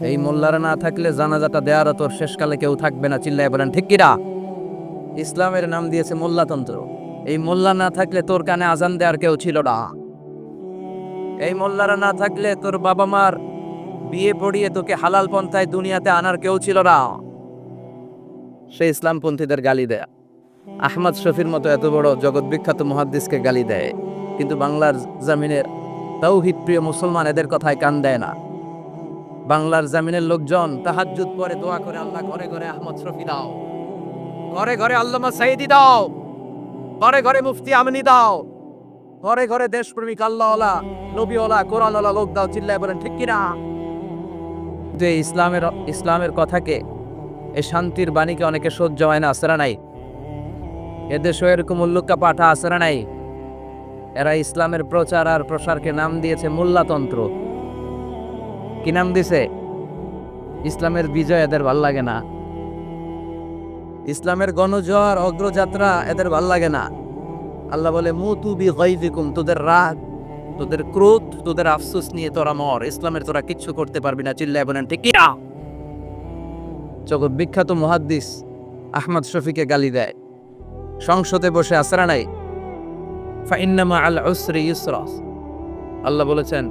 এই মোল্লারা না থাকলে জানাজাটা দেওয়ার তোর শেষকালে কেউ থাকবে না, চিল্লায় বলেন, ঠিক কিরা? ইসলামের নাম দিয়েছে মোল্লাতন্ত্র। এই মোল্লা না থাকলে তোর কানে আজান দেওয়ার কেউ ছিল না। এই মোল্লারা না থাকলে তোর বাবা মার বিয়ে পড়িয়ে তোকে হালাল পন্থায় দুনিয়াতে আনার কেউ ছিল না। সে ইসলামপন্থীদের গালি দেয়। আহমদ শফির মতো এত বড় জগৎ বিখ্যাত মহাদ্দিসকে গালি দেয়। কিন্তু বাংলার জামিনের তৌহিদ প্রিয় মুসলমান এদের কথায় কান দেয় না। বাংলার জামিনের লোকজন তাহাজ্জুদ পরে দোয়া করে আল্লাহ ঘরে ঘরে আহমদ শফি দাও। ঘরে ঘরে আল্লামা সাইদি দাও। ঘরে ঘরে মুফতি আমনি দাও। ঘরে ঘরে দেশপ্রেমিক আল্লাহওয়ালা, নবীওয়ালা, কোরআনওয়ালা লোক দাও, চিল্লায় বলেন, ঠিক কিনা? যে ইসলামের ইসলামের কথাকে এই শান্তির বাণীকে অনেকে সহ্য হয় না, আসরা নাই। এদেশও এরকম উল্লুকা পাঠা আসরা নাই। এরা ইসলামের প্রচার আর প্রসারকে নাম দিয়েছে মোল্লাতন্ত্র। কি নাম দিছে? ইসলামের বিজয় এদের ভালো লাগে না। ইসলামের গণজোয়ার, অগ্রযাত্রা এদের ভালো লাগে না। আল্লাহ বলে, মুতু বি গাইজিকুম তোদের রাগ, তোদের ক্রোধ, তোদের আফসোস নিয়ে তোরা মর। ইসলামের তোরা কিচ্ছু করতে পারবি না। চিল্লায় বলেন, ঠিক কিনা? জগৎ বিখ্যাত মুহাদ্দিস আহমদ শফিকে গালি দেয়। সংসদে বসে আসরা নাই। ফাইন্নামা আল উসরি আল্লাহ বলেছেন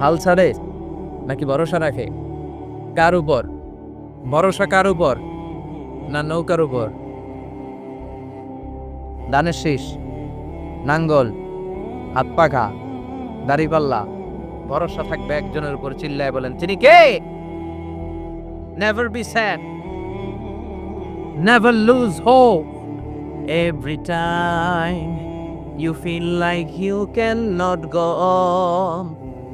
হাল ছাড়ে নাকি ভরসা রাখে? কার উপর? ভরসা কার উপর? না নৌকার উপর? দানের শীষ, নাঙ্গল, হাত পাখা দাড়িপাল্লা ভরসা থাকবে একজনের উপর, চিল্লায় বলেন, তিনি কে? Never be sad never lose hope every time You feel like you cannot go on.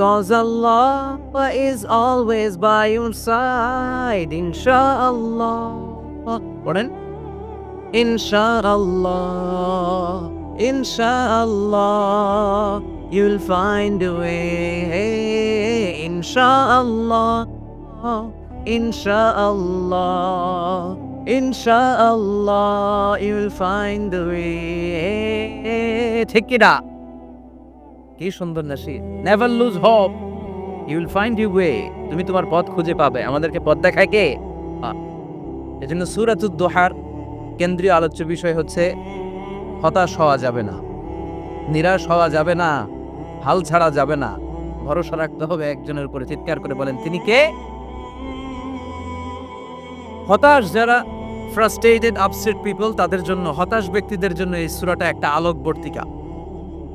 Cause Allah is always by your side, inshallah. পড়েন ইনশাআল্লাহ ইনশাআল্লাহ you'll find a way ইনশাআল্লাহ ইনশাআল্লাহ ইনশাআল্লাহ you'll find a way ঠিক কি না কি সুন্দর নাসি never lose hope you will find you way তুমি তোমার পথ খুঁজে পাবে। আমাদেরকে পথ দেখায় কে? এই জন্য দোহার কেন্দ্রীয় আলোচ্য বিষয় হচ্ছে, হতাশ হওয়া যাবে না, নিরাশ হওয়া যাবে না, হাল ছাড়া যাবে না। ভরসা রাখতে হবে একজনের উপরে। চিৎকার করে বলেন, তিনি কে? হতাশ যারা ফ্রাস্ট্রেটেড আপসেট পিপল তাদের জন্য, হতাশ ব্যক্তিদের জন্য এই সুরাটা একটা আলোকবর্তিকা।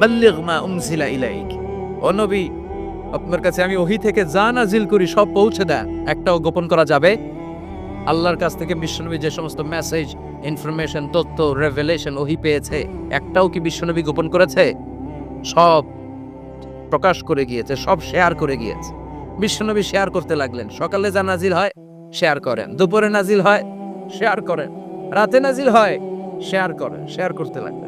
বাল্লিগ মা উনজিলা ইলাইক। ও নবী, আপনার কাছে আমি ওহি থেকে যা নাজিল করি সব পৌঁছে দেন। একটাও গোপন করা যাবে? আল্লাহর কাছ থেকে বিশ্বনবী যে সমস্ত মেসেজ ইনফরমেশন তথ্য রেভেলেশন ওহি পেয়েছে, একটাও কি বিশ্বনবী গোপন করেছে? সব প্রকাশ করে গিয়েছে, সব শেয়ার করে গিয়েছে। বিশ্বনবী শেয়ার করতে লাগলেন। সকালে যা নাজিল হয় শেয়ার করেন। দুপুরে নাজিল হয় শেয়ার করেন। রাতে নাজিল হয় শেয়ার করেন শেয়ার করতে লাগলেন।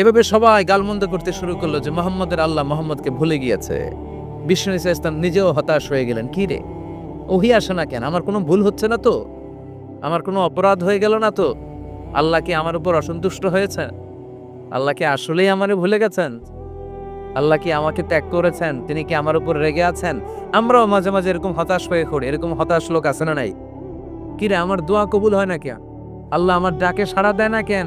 এভাবে সবাই গালমন্দ করতে শুরু করল যে মোহাম্মদের আল্লাহ মোহাম্মদকে ভুলে গিয়েছে। বিষ্ণু ইসা ইসলাম নিজেও হতাশ হয়ে গেলেন, কি রে? ওহি আসে না কেন? আমার কোনো ভুল হচ্ছে না তো? আমার কোনো অপরাধ হয়ে গেল না তো? আল্লাহ কি আমার উপর অসন্তুষ্ট হয়েছে আল্লাহ কি আসলেই আমারে ভুলে গেছেন? আল্লাহ কি আমাকে ত্যাগ করেছেন? তিনি কি আমার উপর রেগে আছেন? আমরাও মাঝে মাঝে এরকম হতাশ হয়ে পড়ি। এরকম হতাশ লোক আছে না নাই? কি রে, আমার দোয়া কবুল হয় না কেন? আল্লাহ আমার ডাকে সাড়া দেয় না কেন?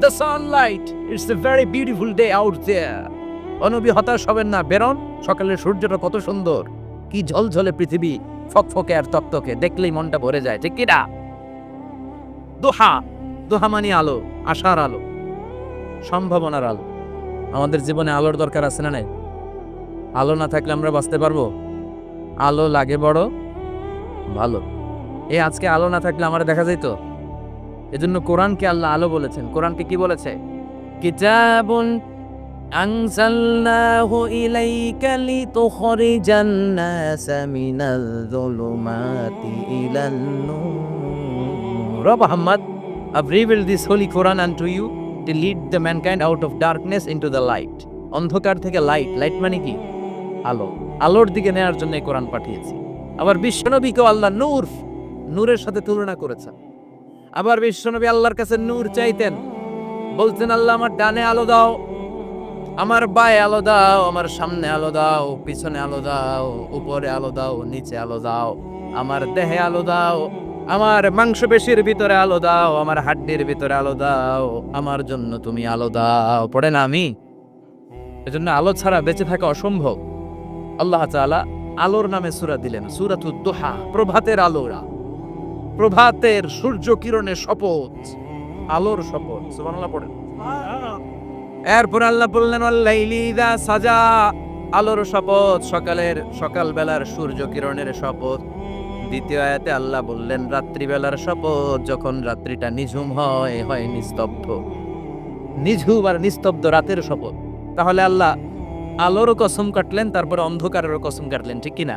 the sunlight it's a very beautiful day out there অনবী হতাশ হবেন না, বেরন। সকালের সূর্যটা কত সুন্দর। কি ঝলঝলে পৃথিবী। ফকফকে আর তকতকে দেখলেই মনটা ভরে যায়, ঠিক কিনা দোহা। দোহা মানে আলো, আশার আলো। সম্ভাবনার আলো। আমাদের জীবনে আলোর দরকার আছে না নাই? আলো না থাকলে আমরা বাঁচতে পারব? আলো লাগে বড়? ভালো। এ আজকে আলো না থাকলে আমার দেখা যাইত? এজন্য কোরআনকে আল্লাহ আলো বলেছেন। কোরআনকে কি বলেছে? কিতাবুন আনসালনাহু ইলাইকা লিতুখরিজান নাস মিনাল যুলুমাতি ইলান নূর। ও Muhammad, I've revealed this holy Quran unto you to lead the mankind out of darkness into the light অন্ধকার থেকে লাইট লাইট মানে কি? আলো। আলোর দিকে নেওয়ার জন্য কোরআন পাঠিয়েছি। আবার বিশ্বনবীকেও আল্লাহ নূর, নূরের সাথে তুলনা করেছেন। আবার বিশ্বনবী আল্লাহর কাছে নূর চাইতেন। বলতেন, আল্লাহ, আমার ডানে আলো দাও, আমার বায়ে আলো দাও, আমার সামনে আলো দাও, পিছনে আলো দাও, উপরে আলো দাও, নিচে আলো দাও, আমার দেহে আলো দাও, আমার মাংসপেশির ভিতরে আলো দাও, আমার হাড্ডির ভিতরে আলো দাও, আমার জন্য তুমি আলো দাও। পড়ে না আমি? এজন্য আলো ছাড়া বেঁচে থাকা অসম্ভব। আল্লাহ তাআলা আলোর নামে সূরা দিলেন সূরাতুদ দুহা প্রভাতের আলোরা। প্রভাতের সূর্য কিরণের শপথ, আলোর শপথ। সুবহানাল্লাহ পড়েন। এরপর আল্লাহ বললেন সাজা। আলোর শপথ, সকালের, সকালবেলার সূর্য কিরণের শপথ। দ্বিতীয় আয়াতে আল্লাহ বললেন, রাত্রিবেলার শপথ, যখন রাত্রিটা নিঝুম হয় হয় নিস্তব্ধ। নিঝুম আর নিস্তব্ধ রাতের শপথ। তাহলে আল্লাহ আলোরও কসম কাটলেন, তারপরে অন্ধকারেরও কসম কাটলেন, ঠিক কিনা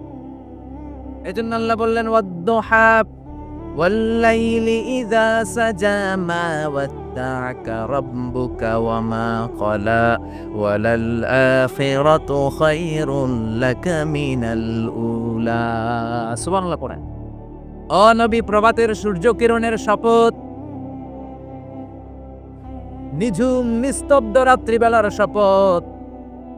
এজন্য আল্লাহ বললেন ওয়াদ্দুহাব ওয়াল্লাইলি ইযা সাজা মা ওয়াত্তাকা রাব্বুকা ওয়া মা ক্বালা ওয়ালাল আখিরাতু খায়রুন লাকা মিনাল উলা সুবহানাল্লাহ কোরআন ও প্রভাতের সূর্য কিরণের শপথ। নিঝুম নিস্তব্ধ রাত্রিবেলার শপথ।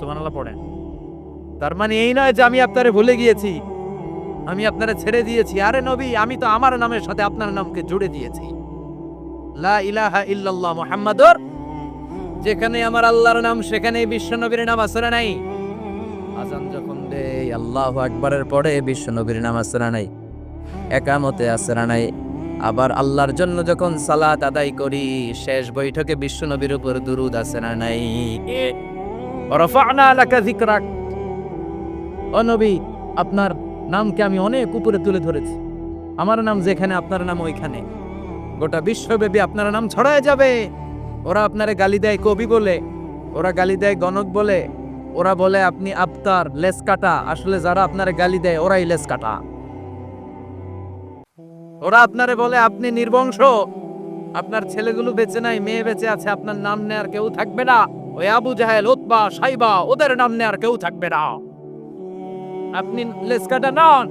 সুবহানাল্লাহ পড়েন। তার মানে এই নয় যে আমি আপনারে ভুলে গিয়েছি। আমি আপনারে ছেড়ে দিয়েছি। আরে নবী, আমি তো আমার নামের সাথে আপনার নামকে জুড়ে দিয়েছি। লা ইলাহা ইল্লাল্লাহ মুহাম্মাদুর যেখানে আমার আল্লাহর নাম, সেখানেই বিশ্ব নবীর নাম আসরে নাই? আজান যখন দেই আল্লাহু আকবারের পরে বিশ্ব নবীর নাম আসরে নাই? একামতে আসরে নাই? আবার আল্লাহর জন্য যখন সালাত আদায় করি, শেষ বৈঠকে বিশ্ব নবীর উপর দুরুদ আসরে নাই? রফানা লাকা যিকরাক। আপনার নামকে আমি অনেক উপরে তুলে ধরেছি। আমার নাম যেখানে, আপনার নাম ওইখানে। গোটা বিশ্বব্যাপী আপনার নাম ছড়ায় যাবে। ওরা আপনারে গালি দেয় কবি বলে, ওরা গালি দেয় গণক বলে, ওরা বলে আপনি আফতার লেস কাটা আসলে যারা আপনারে গালি দেয়, ওরাই লেস কাটা ওরা আপনারে বলে, আপনি নির্বংশ। আপনার ছেলেগুলো বেঁচে নাই, মেয়ে বেঁচে আছে, আপনার নাম নেয়ার কেউ থাকবে না। ওই আবু জাহেল ওতবা সাইবা, ওদের নাম নেয়ার কেউ থাকবে না। আপনি লেসকাটা নন,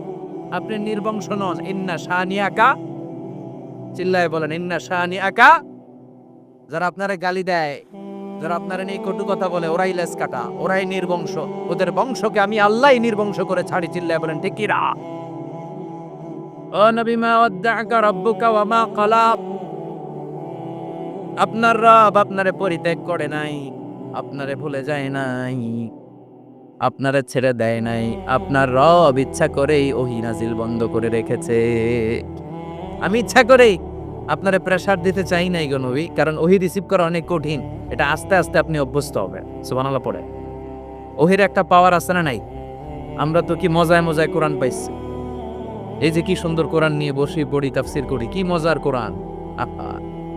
আপনি নির্বংশ নন। ইন্না শাহানি আকা চিল্লায় বলেন, ইন্না শাহানি আকা যারা আপনারে গালি দেয়, যারা আপনারা নিয়ে কটু কথা বলে, ওরাই লেস কাটা ওরাই নির্বংশ। ওদের বংশকে আমি আল্লাহ নির্বংশ করে ছাড়ি, চিল্লায় বলেন, ঠিক কিরা আপনার রব আপনারে পরিত্যাগ করে নাই। আপনারে ভুলে যায় নাই, আপনারে ছেড়ে দেয় নাই, আপনার রব ইচ্ছা করেই ওহি নাজিল বন্ধ করে রেখেছে। আমি ইচ্ছা করেই আপনারে প্রেসার দিতে চাই নাই গো নবী, কারণ ওহি রিসিভ করা অনেক কঠিন, এটা আস্তে আস্তে আপনি অভ্যস্ত হবেন, সুবহানাল্লাহ পড়ে। ওহির একটা পাওয়ার আছে না নাই? আমরা তো কি মজায় মজায় কোরআন পাইছি। এই যে কি সুন্দর কোরআন নিয়ে বসে পড়ি, তাফসির করি, কি মজার কোরআন? আহা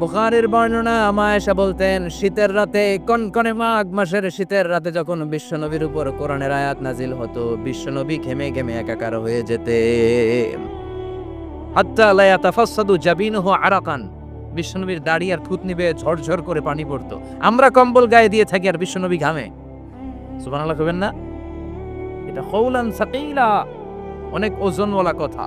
বুখারের বর্ণনা আমায়েশা বলতেন, শীতের রাতে কনকনে মাঘ মাসের শীতের রাতে যখন বিশ্বনবীর উপর কোরআনের আয়াত নাজিল হতো, বিশ্বনবী ঘেমে ঘেমে একাকার হয়ে যেতে হাত্তা লা ইয়াতাফাসসাদু জাবিনুহু আরাকান। বিশ্বনবীর দাড়ি আর থুতনি বেয়ে ঝরঝর করে পানি পড়তো। আমরা কম্বল গায়ে দিয়ে থাকি আর বিশ্বনবী ঘামে। সুবহানাল্লাহ কবেন না? এটা কৌলান সাকিলা। অনেক ওজনওয়ালা কথা।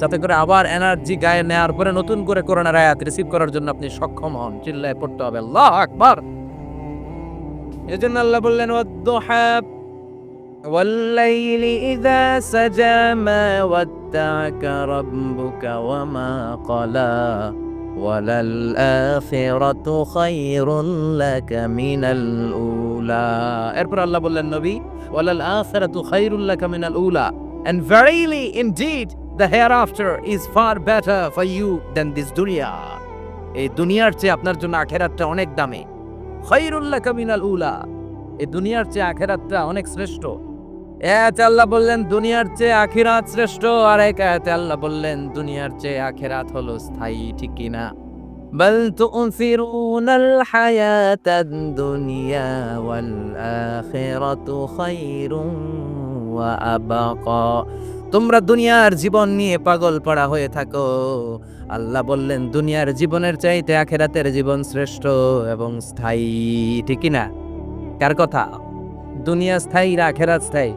যাতে করে আবার এনার্জি গায়ে নেওয়ার পরে নতুন করে করোনার আয়াত রিসিভ করার জন্য আপনি সক্ষম হন চিল্লায় পড়তে হবে আল্লাহ আকবার এজন্য আল্লাহ বললেন ওয়াদ্দুহা والليل إذا سجى ما ودعك ربك وما قلى وللآخرة خير لك من الأولى এরপর আল্লাহ বললেন নবী وللآخرة خير لك من الأولى and verily indeed the hereafter is far better for you than this dunya এই দুনিয়ার চেয়ে আপনার জন্য আখেরাতটা অনেক দামি খৈরুল লাকা মিনাল উলা এই দুনিয়ার চেয়ে আখেরাতটা অনেক শ্রেষ্ঠ এক আল্লাহ বললেন দুনিয়ার চেয়ে আখিরাত শ্রেষ্ঠ আর এক আয়াতে আল্লাহ বললেন দুনিয়ার চেয়ে আখেরাত হলো স্থায়ী ঠিক কি না بل تؤثرون الحياة الدنيا والآخرة خير وأبقى তোমরা দুনিয়ার জীবন নিয়ে পাগল পড়া হয়ে থাকো। আল্লাহ বললেন, দুনিয়ার জীবনের চাইতে আখেরাতের জীবন শ্রেষ্ঠ এবং স্থায়ী ঠিকই না? কার কথা? দুনিয়া স্থায়ী না আখেরাত স্থায়ী?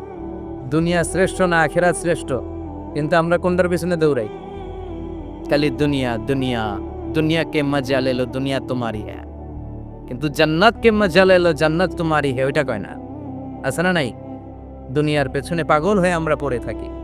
দুনিয়া শ্রেষ্ঠ না আখেরাত শ্রেষ্ঠ? কিন্তু আমরা কোনটার পিছনে দৌড়াই? খালি দুনিয়া দুনিয়া দুনিয়া কে মজা লেলো, দুনিয়া তোমারই হ্যাঁ। কিন্তু জান্নাত কে মজা লেলো, জান্নাত তোমারই হ্যাঁ ওইটা কয় না? আছে না নাই? দুনিয়ার পেছনে পাগল হয়ে আমরা পড়ে থাকি।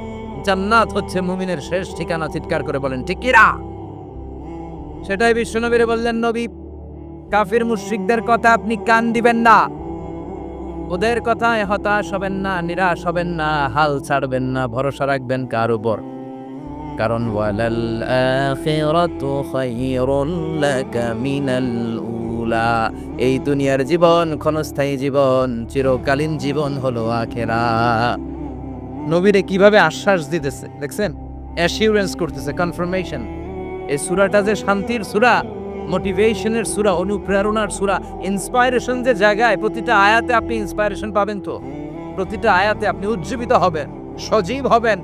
জান্নাত হচ্ছে মুমিনের শেষ ঠিকানা, চিৎকার করে বলেন, ঠিক কিরা? সেটাই বিশ্বনবীরে বললেন, নবী, কাফির মুশরিকদের কথা আপনি কান দিবেন না। ওদের কথায় হতাশ হবেন না, নিরাশ হবেন না, হাল ছাড়বেন না, ভরসা রাখবেন কার উপর। কারণ মিনাল উলা। এই দুনিয়ার জীবন ক্ষণস্থায়ী জীবন, চিরকালীন জীবন হলো আখেরা। নবীরে কীভাবে আশ্বাস দিতেছে, দেখছেন? অ্যাসিউরেন্স করতেছে কনফার্মেশন এই সুরাটা যে শান্তির সুরা মোটিভেশনের সুরা, অনুপ্রেরণার সুরা ইন্সপাইরেশন যে জায়গায় প্রতিটা আয়াতে আপনি ইন্সপায়ারেশন পাবেন তো। প্রতিটা আয়াতে আপনি উজ্জীবিত হবেন, সজীব হবেন